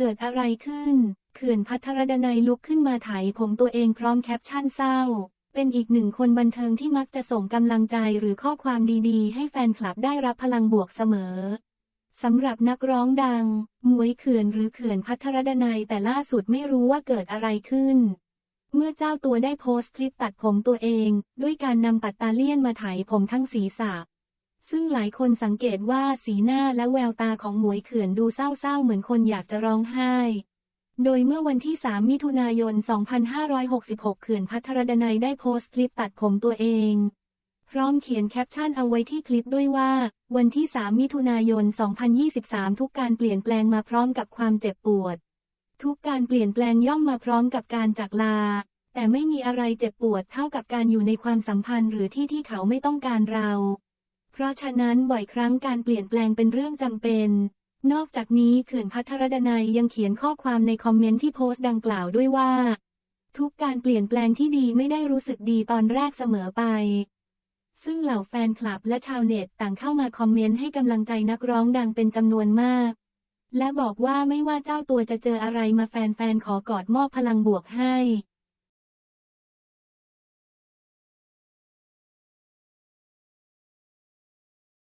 เกิดอะไรขึ้น เขื่อนพัทรดนัยลุกขึ้นมาไถผมตัวเองพร้อมแคปชั่นเศร้า เป็นอีกหนึ่งคนบันเทิงที่มักจะส่งกำลังใจหรือข้อความดีๆ ให้แฟนคลับได้รับพลังบวกเสมอสำหรับนักร้องดัง มวยเขื่อนหรือเขื่อนพัทรดนัยแต่ล่าสุดไม่รู้ว่าเกิดอะไรขึ้น เมื่อเจ้าตัวได้โพสต์คลิปตัดผมตัวเอง ด้วยการนำปัตตาเลียนมาไถผมทั้งศีรษะ ซึ่งหลายคนสังเกตว่าสีหน้าและแววตาของหมวยเขื่อนดูเศร้าๆเหมือนคนอยากจะร้องไห้ โดยเมื่อวันที่ 3 มิถุนายน 2566 เขื่อนพัทรดนัยได้โพสต์คลิปตัดผมตัวเอง พร้อมเขียนแคปชั่นเอาไว้ที่คลิปด้วยว่า วันที่ 3 มิถุนายน 2023 ทุกการเปลี่ยนแปลงมาพร้อมกับความเจ็บปวด ทุกการเปลี่ยนแปลงย่อมมาพร้อมกับการจากลา แต่ไม่มีอะไรเจ็บปวดเท่ากับการอยู่ในความสัมพันธ์หรือที่ที่เขาไม่ต้องการเรา เพราะฉะนั้นบ่อยครั้งการเปลี่ยนแปลงเป็นเรื่องจำเป็น นอกจากนี้เขื่อนพัทรดนัยยังเขียนข้อความในคอมเมนต์ที่โพสต์ดังกล่าวด้วยว่า ทุกการเปลี่ยนแปลงที่ดีไม่ได้รู้สึกดีตอนแรกเสมอไป ซึ่งเหล่าแฟนคลับและชาวเน็ตต่างเข้ามาคอมเมนต์ให้กำลังใจนักร้องดังเป็นจำนวนมาก และบอกว่าไม่ว่าเจ้าตัวจะเจออะไรมาแฟนๆขอกอดมอบพลังบวกให้